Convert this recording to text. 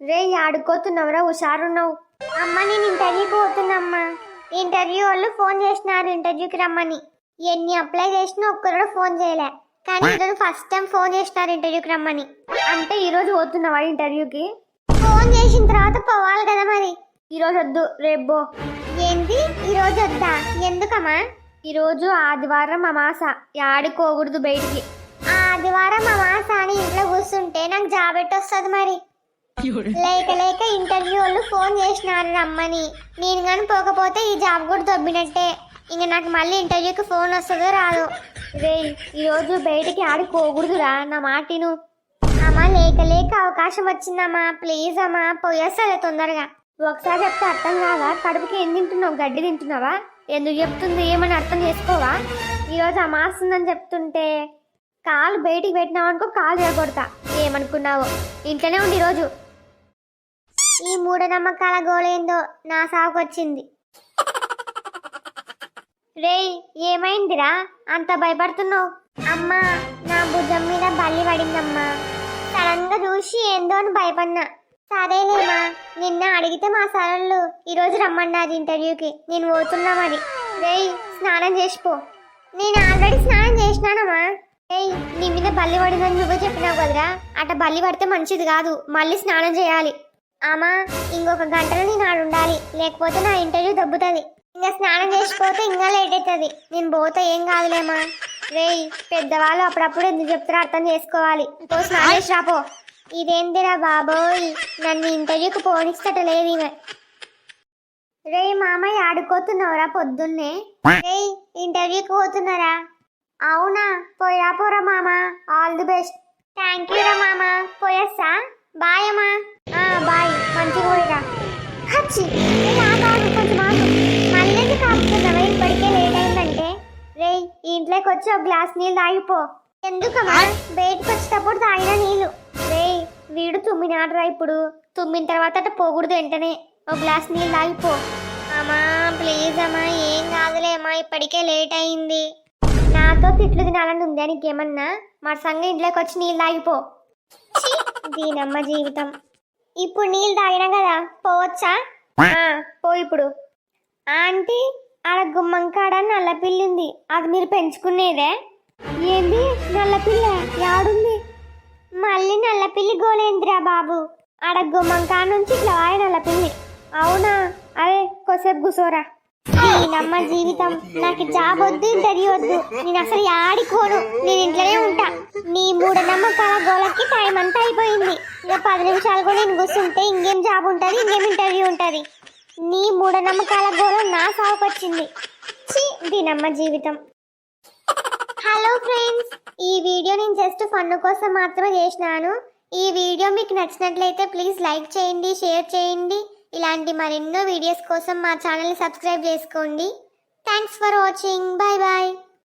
రే ఆడుకోతున్నావురా హుషారున్నావు. అమ్మ నేను ఇంటర్వ్యూకి పోతున్నమ్మా. ఇంటర్వ్యూ వాళ్ళు ఫోన్ చేసినారు ఇంటర్వ్యూకి రమ్మని. ఎన్ని అప్లై చేసినా ఒక్కరు ఫోన్ చేయలే. కానీ ఈరోజు ఫస్ట్ టైం ఫోన్ చేసినారు ఇంటర్వ్యూకి రమ్మని. అంటే ఈరోజు పోతున్నావా ఇంటర్వ్యూకి? ఫోన్ చేసిన తర్వాత పోవాలి కదా మరి. ఈరోజు వద్దు రేపో ఏంటి ఈరోజు వద్దా? ఎందుకమ్మా? ఈరోజు ఆదివారం అమాస. ఆడుకోకూడదు బయటికి. ఆ ఆదివారం అమాస అని ఇంట్లో కూర్చుంటే నాకు జాబ్ వస్తుంది మరి? లేక లేక ఇంటర్వ్యూ వాళ్ళు ఫోన్ చేసినారు రమ్మని. నేను కానీ పోకపోతే ఈ జాబ్ కూడా దొబ్బినట్టే. ఇంక నాకు మళ్ళీ ఇంటర్వ్యూకి ఫోన్ వస్తుందో రాదు. రే ఈరోజు బయటికి ఆడిపోకూడదురా నా మాటిను. అమ్మా లేక లేక అవకాశం వచ్చిందమ్మా. ప్లీజ్ అమ్మా పోయేస్తుంది తొందరగా. ఒకసారి చెప్తే అర్థం కాదా? కడుపుకి ఏం తింటున్నావు? గడ్డి తింటున్నావా? ఎందుకు చెప్తుంది? ఏమని అర్థం చేసుకోవా? ఈరోజు అమాస్తుందని చెప్తుంటే కాలు బయటికి పెట్టినావు అనుకో కాలు చేయకూడతా ఏమనుకున్నావు? ఇంట్లోనే ఉంది ఈరోజు ఈ మూఢనమ్మకాల గోలేందో నా సాగుకొచ్చింది రేయ్ ఏమైందిరా? అంత భయపడుతున్నావు? అమ్మా నా భుజం మీద బల్లి పడిందమ్మా. సడన్గా చూసి ఏందో అని భయపడినా. సరేలేమా నిన్న అడిగితే మా సరళ్ళు ఈరోజు రమ్మన్నారు ఇంటర్వ్యూకి. నేను పోతున్నా మరి. రేయ్ స్నానం చేసిపో నేను ఆల్రెడీ స్నానం చేసినానమ్మా రేయ్ నీ మీద బల్లి పడిందని నువ్వే చెప్పినావు కదరా. అట బల్లి పడితే మంచిది కాదు. మళ్ళీ స్నానం చేయాలి. అమ్మా ఇంకొక గంటలో నేను ఆడు ఉండాలి లేకపోతే నా ఇంటర్వ్యూ దబ్బుతుంది. ఇంకా స్నానం చేసిపోతే ఇంకా లేట్ అవుతుంది నేను పోతే ఏం కాదులేమా రేయ్ పెద్దవాళ్ళు అప్పుడప్పుడు ఎందుకు చెప్తారో అర్థం చేసుకోవాలి. పో స్నానం చేసి రాపో ఇదేందిరా బాబోయ్? నన్ను ఇంటర్వ్యూకి పోనిస్తట లేదు ఈమె. రే మామయ్య ఆడుకోతున్నావురా పొద్దున్నే. రేయ్ ఇంటర్వ్యూకి పోతున్నారా? అవునా పోయా పోరా మామ. All the best. Thank you రా మామ. పోయేస్తా. బాయ్ అమ్మా. బాయ్. మంచిగా పోయిరా. హచ్చి. కొంచెం ఆగు. మళ్ళీ కాపుతున్నావా ఇప్పటికే లేట్ అయిందంటే. ఈ ఇంట్లోకి వచ్చి ఒక గ్లాస్ నీళ్ళు తాగిపో. ఎందుకమ్మా? బయటకు వచ్చేటప్పుడు తాగిన నీళ్ళు. రేయ్ వీడు తుమ్మినాడురా ఇప్పుడు. తుమ్మిన తర్వాత పోకూడదు వెంటనే. ఒక గ్లాస్ నీళ్ళు తాగిపో. అమ్మా ప్లీజ్ అమ్మా ఏం కాదులే అమ్మా ఇప్పటికే లేట్ అయింది. నాతో తిట్లు తినాలని ఉందా నీకేమన్నా మా సంగ ఇంట్లోకి వచ్చి నీళ్ళు తాగిపో. దీనమ్మ జీవితం. ఇప్పుడు నీళ్ళు తాగినా కదా పోవచ్చా? ఆ, పో ఇప్పుడు. ఆంటీ ఆడ గుమ్మం కాడ నల్ల పిల్లి ఉంది. అది మీరు పెంచుకునేదే? ఏంది? నల్ల పిల్ల యాడుంది? మళ్ళీ నల్ల పిల్లి గోలేంద్రా బాబు. ఆడ గుమ్మం కాడ నుంచి ఇట్లా వాయ నల్ల పిల్లి. అవునా? అదే కొసేపు కూసోరా. దీనమ్మ జీవితం. నాకు జాబ్ వద్దు ఇంటర్వ్యూ వద్దు. నేను అసలు ఆడికోను నేను ఇంట్లోనే ఉంటా. నీ మూఢనమ్మకాల గోలకి టైం అంతా అయిపోయింది. ఇక పది నిమిషాలు కూడా నేను కూర్చుంటే ఇంకేం జాబ్ ఉంటుంది ఇంకేం ఇంటర్వ్యూ ఉంటుంది. నీ మూఢనమ్మకాల గోల నా సాగుకొచ్చింది ఛీ దీనమ్మ జీవితం. హలో ఫ్రెండ్స్ ఈ వీడియో నేను జస్ట్ ఫన్ కోసం మాత్రమే చేసినాను. ఈ వీడియో మీకు నచ్చినట్లయితే ప్లీజ్ లైక్ చేయండి షేర్ చేయండి. ఇలాంటి మరెన్నో వీడియోస్ కోసం మా ఛానల్ని సబ్స్క్రైబ్ చేసుకోండి. Thanks for watching bye bye